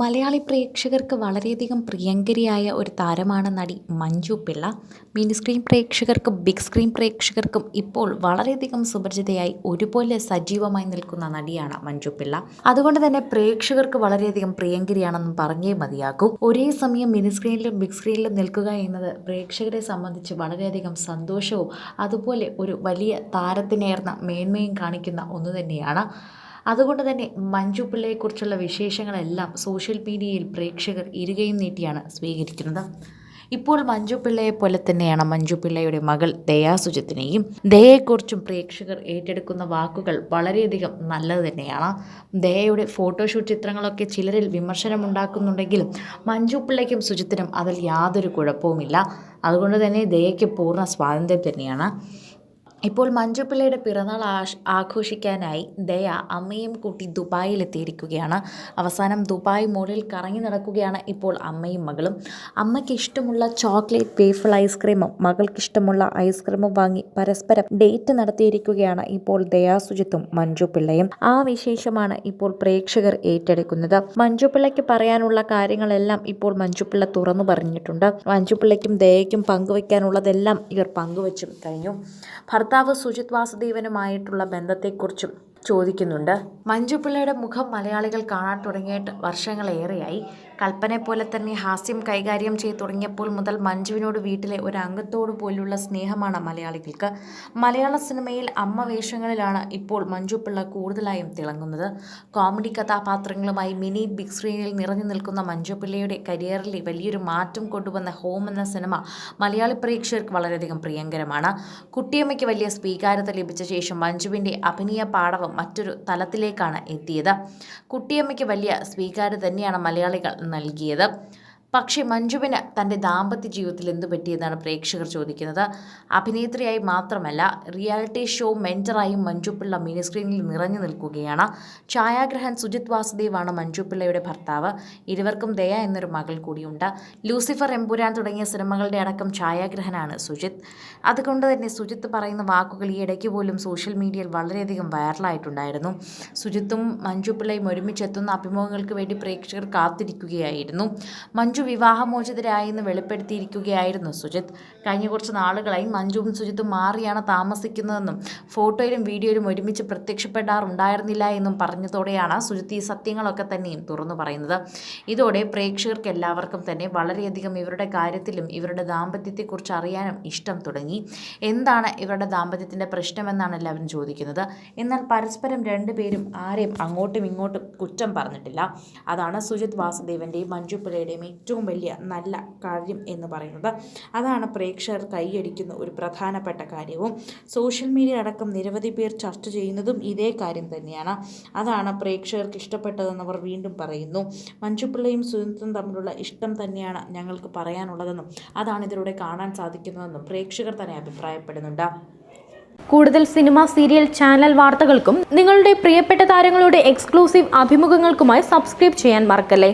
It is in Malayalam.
മലയാളി പ്രേക്ഷകർക്ക് വളരെയധികം പ്രിയങ്കരിയായ ഒരു താരമാണ് നടി മഞ്ജു പിള്ള. മിനി സ്ക്രീൻ പ്രേക്ഷകർക്കും ബിഗ് സ്ക്രീൻ പ്രേക്ഷകർക്കും ഇപ്പോൾ വളരെയധികം സുപരിചിതയായി ഒരുപോലെ സജീവമായി നിൽക്കുന്ന നടിയാണ് മഞ്ജു പിള്ള. അതുകൊണ്ട് തന്നെ പ്രേക്ഷകർക്ക് വളരെയധികം പ്രിയങ്കരിയാണെന്നും പറഞ്ഞേ മതിയാകും. ഒരേ സമയം മിനി സ്ക്രീനിലും ബിഗ് സ്ക്രീനിലും നിൽക്കുക എന്നത് പ്രേക്ഷകരെ സംബന്ധിച്ച് വളരെയധികം സന്തോഷവും അതുപോലെ ഒരു വലിയ താരത്തിനേർന്ന മേന്മയും കാണിക്കുന്ന ഒന്ന് തന്നെയാണ്. അതുകൊണ്ട് തന്നെ മഞ്ജു പിള്ളയെക്കുറിച്ചുള്ള വിശേഷങ്ങളെല്ലാം സോഷ്യൽ മീഡിയയിൽ പ്രേക്ഷകർ ഇരുകയും നീട്ടിയാണ് സ്വീകരിക്കുന്നത്. ഇപ്പോൾ മഞ്ജു പിള്ളയെ പോലെ തന്നെയാണ് മഞ്ജു പിള്ളയുടെ മകൾ ദയാ സുജിത്തിനെയും ദയയെക്കുറിച്ചും പ്രേക്ഷകർ ഏറ്റെടുക്കുന്ന വാക്കുകൾ വളരെയധികം നല്ലത് തന്നെയാണ്. ദയയുടെ ഫോട്ടോഷൂട്ട് ചിത്രങ്ങളൊക്കെ ചിലരിൽ വിമർശനമുണ്ടാക്കുന്നുണ്ടെങ്കിലും മഞ്ജു പിള്ളയ്ക്കും സുജിത്തിനും അതിൽ യാതൊരു കുഴപ്പവുമില്ല. അതുകൊണ്ട് തന്നെ ദയയ്ക്ക് പൂർണ സ്വാതന്ത്ര്യം തന്നെയാണ്. ഇപ്പോൾ മഞ്ജുപ്പിള്ളയുടെ പിറന്നാൾ ആഷ് ആഘോഷിക്കാനായി ദയ അമ്മയും കൂട്ടി ദുബായിലെത്തിയിരിക്കുകയാണ്. അവസാനം ദുബായ് മോളിൽ കറങ്ങി നടക്കുകയാണ് ഇപ്പോൾ അമ്മയും മകളും. അമ്മയ്ക്ക് ഇഷ്ടമുള്ള ചോക്ലേറ്റ് വേഫിൾ ഐസ്ക്രീമും മകൾക്ക് ഇഷ്ടമുള്ള ഐസ്ക്രീമും വാങ്ങി പരസ്പരം ഡേറ്റ് നടത്തിയിരിക്കുകയാണ് ഇപ്പോൾ ദയാ സുജിത്തും മഞ്ജു പിള്ളയും ആ വിശേഷമാണ് ഇപ്പോൾ പ്രേക്ഷകർ ഏറ്റെടുക്കുന്നത്. മഞ്ജു പിള്ളയ്ക്ക് പറയാനുള്ള കാര്യങ്ങളെല്ലാം ഇപ്പോൾ മഞ്ജു പിള്ള തുറന്നു പറഞ്ഞിട്ടുണ്ട്. മഞ്ജു പിള്ളയ്ക്കും ദയയ്ക്കും പങ്കുവയ്ക്കാനുള്ളതെല്ലാം ഇവർ പങ്കുവച്ചും കഴിഞ്ഞു. ഭർത്താവ് സുജിത് വാസുദേവനുമായിട്ടുള്ള ബന്ധത്തെക്കുറിച്ചും ചോദിക്കുന്നുണ്ട്. മഞ്ജുപിള്ളയുടെ മുഖം മലയാളികൾ കാണാൻ തുടങ്ങിയിട്ട് വർഷങ്ങളേറെയായി. കൽപ്പനെ പോലെ തന്നെ ഹാസ്യം കൈകാര്യം ചെയ്തു തുടങ്ങിയപ്പോൾ മുതൽ മഞ്ജുവിനോട് വീട്ടിലെ ഒരു അംഗത്തോട് പോലുള്ള സ്നേഹമാണ് മലയാളികൾക്ക്. മലയാള സിനിമയിൽ അമ്മ വേഷങ്ങളിലാണ് ഇപ്പോൾ മഞ്ജു പിള്ള കൂടുതലായും തിളങ്ങുന്നത്. കോമഡി കഥാപാത്രങ്ങളുമായി മിനി ബിഗ് സ്ക്രീനിൽ നിറഞ്ഞു നിൽക്കുന്ന മഞ്ജു പിള്ളയുടെ കരിയറിലെ വലിയൊരു മാറ്റം കൊണ്ടുവന്ന ഹോം എന്ന സിനിമ മലയാളി പ്രേക്ഷകർക്ക് വളരെയധികം പ്രിയങ്കരമാണ്. കുട്ടിയമ്മയ്ക്ക് വലിയ സ്വീകാര്യത ലഭിച്ച ശേഷം മഞ്ജുവിന്റെ അഭിനയ പാടവം മറ്റൊരു തലത്തിലേക്കാണ് എത്തിയത്. കുട്ടിയമ്മയ്ക്ക് വലിയ സ്വീകാര്യത തന്നെയാണ് മലയാളികൾ നൽകിയത്. പക്ഷേ മഞ്ജുവിന് തന്റെ ദാമ്പത്യ ജീവിതത്തിൽ എന്തു പറ്റിയെന്നാണ് പ്രേക്ഷകർ ചോദിക്കുന്നത്. അഭിനേത്രിയായി മാത്രമല്ല റിയാലിറ്റി ഷോ മെന്ററായും മഞ്ജു പിള്ള മിനി സ്ക്രീനിൽ നിറഞ്ഞു നിൽക്കുകയാണ്. ഛായാഗ്രഹൻ സുജിത് വാസുദേവാണ് മഞ്ജു പിള്ളയുടെ ഭർത്താവ്. ഇരുവർക്കും ദയ എന്നൊരു മകൾ കൂടിയുണ്ട്. ലൂസിഫർ എമ്പുരാൻ തുടങ്ങിയ സിനിമകളുടെ അടക്കം ഛായാഗ്രഹനാണ് സുജിത്. അതുകൊണ്ട് തന്നെ സുജിത്ത് പറയുന്ന വാക്കുകൾ ഈ ഇടയ്ക്ക് പോലും സോഷ്യൽ മീഡിയയിൽ വളരെയധികം വൈറലായിട്ടുണ്ടായിരുന്നു. സുജിത്തും മഞ്ജു പിള്ളയും ഒരുമിച്ചെത്തുന്ന അഭിമുഖങ്ങൾക്ക് വേണ്ടി പ്രേക്ഷകർ കാത്തിരിക്കുകയായിരുന്നു. മഞ്ജു വിവാഹമോചിതരായെന്ന് വെളിപ്പെടുത്തിയിരിക്കുകയായിരുന്നു സുജിത്. കഴിഞ്ഞ കുറച്ച് നാളുകളായി മഞ്ജുവും സുജിത്തും മാറിയാണ് താമസിക്കുന്നതെന്നും ഫോട്ടോയിലും വീഡിയോയിലും ഒരുമിച്ച് പ്രത്യക്ഷപ്പെടാറുണ്ടായിരുന്നില്ല എന്നും പറഞ്ഞതോടെയാണ് സുജിത്ത് ഈ സത്യങ്ങളൊക്കെ തന്നെയും തുറന്നു പറയുന്നത്. ഇതോടെ പ്രേക്ഷകർക്ക് എല്ലാവർക്കും തന്നെ വളരെയധികം ഇവരുടെ കാര്യത്തിലും ഇവരുടെ ദാമ്പത്യത്തെക്കുറിച്ച് അറിയാനും ഇഷ്ടം തുടങ്ങി. എന്താണ് ഇവരുടെ ദാമ്പത്യത്തിന്റെ പ്രശ്നമെന്നാണ് എല്ലാവരും ചോദിക്കുന്നത്. എന്നാൽ പരസ്പരം രണ്ടുപേരും ആരെയും അങ്ങോട്ടും ഇങ്ങോട്ടും കുറ്റം പറഞ്ഞിട്ടില്ല. അതാണ് സുജിത് വാസുദേവന്റെയും മഞ്ജു പിള്ളയുടെയും ഏറ്റവും വലിയ നല്ല കാര്യം എന്ന് പറയുന്നത്. അതാണ് പ്രേക്ഷകർ കൈയടിക്കുന്ന ഒരു പ്രധാനപ്പെട്ട കാര്യവും. സോഷ്യൽ മീഡിയ അടക്കം നിരവധി പേർ ചർച്ച ചെയ്യുന്നതും ഇതേ കാര്യം തന്നെയാണ്. അതാണ് പ്രേക്ഷകർക്ക് ഇഷ്ടപ്പെട്ടതെന്ന് അവർ വീണ്ടും പറയുന്നു. മഞ്ജുപിള്ളയും സുനിത്തും തമ്മിലുള്ള ഇഷ്ടം തന്നെയാണ് ഞങ്ങൾക്ക് പറയാനുള്ളതെന്നും അതാണ് ഇതിലൂടെ കാണാൻ സാധിക്കുന്നതെന്നും പ്രേക്ഷകർ തന്നെ അഭിപ്രായപ്പെടുന്നുണ്ട്. കൂടുതൽ സിനിമ സീരിയൽ ചാനൽ വാർത്തകൾക്കും നിങ്ങളുടെ പ്രിയപ്പെട്ട താരങ്ങളുടെ എക്സ്ക്ലൂസീവ് അഭിമുഖങ്ങൾക്കുമായി സബ്സ്ക്രൈബ് ചെയ്യാൻ മറക്കല്ലേ?